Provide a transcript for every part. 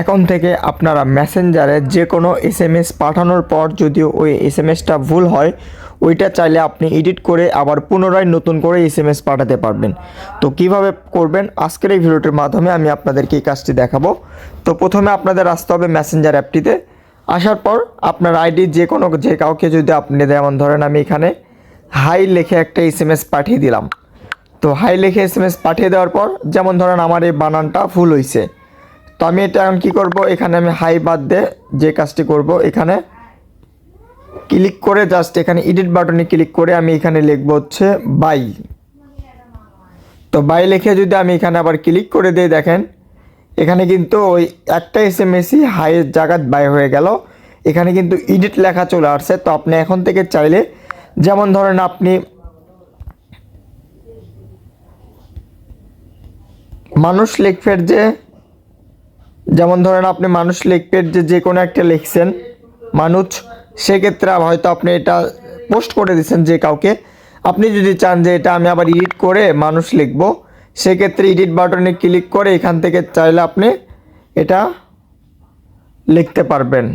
এখন থেকে আপনারা মেসেঞ্জারে যে কোনো এস এম এস পাঠানোর পর যদি ওই এস এম এসটা ভুল হয়, ওইটা চাইলে আপনি এডিট করে আবার পুনরায় নতুন করে এস এম এস পাঠাতে পারবেন। তো কীভাবে করবেন? আজকের এই ভিডিওটির মাধ্যমে আমি আপনাদেরকে এই কাজটি দেখাবো। তো প্রথমে আপনাদের আসতে হবে মেসেঞ্জার অ্যাপটিতে আসার পর আপনার আইডি যে কোনো যে কাউকে যদি আপনি যেমন ধরেন আমি এখানে হাই লিখে একটা এস এম এস পাঠিয়ে দিলাম। তো হাই লিখে এস এম এস পাঠিয়ে দেওয়ার পর যেমন ধরেন আমার এই বানানটা ভুল হয়েছে তো আমি এটা এখন কী করব? এখানে আমি হাই বাদ দিয়ে যে কাজটি করব, এখানে ক্লিক করে জাস্ট এখানে এডিট বাটনে ক্লিক করে আমি এখানে লিখব হচ্ছে বাই তো বাই লিখে যদি আমি এখানে আবার ক্লিক করে দিই, দেখেন, এখানে কিন্তু ওই একটা এস এম এসই হাইয়ের জায়গায় বাই হয়ে গেল। এখানে কিন্তু এডিট লেখা চলে আসছে। তো আপনি এখন থেকে চাইলে, যেমন ধরেন আপনি মানুষ লিখফের যে যেমন ধরেন আপনি মানুষ লিখফের যে যে কোনো একটা লিখছেন, মানুষ, সেক্ষেত্রে হয়তো আপনি এটা পোস্ট করে দিচ্ছেন যে কাউকে। আপনি যদি চান যে এটা আমি আবার এডিট করে মানুষ লিখব, সেক্ষেত্রে এডিট বাটনে ক্লিক করে এখান থেকে চাইলে আপনি এটা লিখতে পারবেন।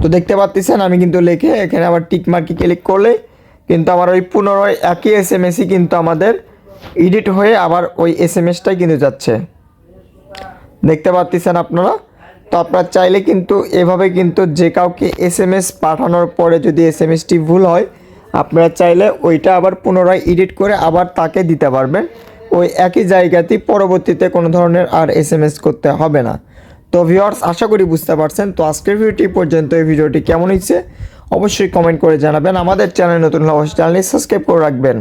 তো দেখতে পাচ্ছেন, আমি কিন্তু লিখে এখানে আবার টিক মার্কি ক্লিক করলে কিন্তু আমার ওই পুনরায় একই এস এম এসই কিন্তু আমাদের এডিট হয়ে আবার ওই এস এম এসটাই কিন্তু যাচ্ছে। দেখতে পাচ্ছেন আপনারা? তো আপনারা চাইলে কিন্তু এভাবে কিন্তু যে কাউকে এস এম এস পাঠানোর পরে যদি এস এম এসটি ভুল হয়, আপনারা চাইলে ওইটা আবার পুনরায় এডিট করে আবার তাকে দিতে পারবেন। ওই একই জায়গাতেই পরবর্তীতে কোনো ধরনের আর এস এম এস করতে হবে না। তো ভিউয়ার্স আশা করি বুঝতে পারছেন। তো আজকের ভিডিওটি পর্যন্ত এই ভিডিওটি কেমন হয়েছে? অবশ্যই কমেন্ট করে জানাবেন। আমাদের চ্যানেল নতুন অবশ্যই চ্যানেলটি সাবস্ক্রাইব করে রাখবেন।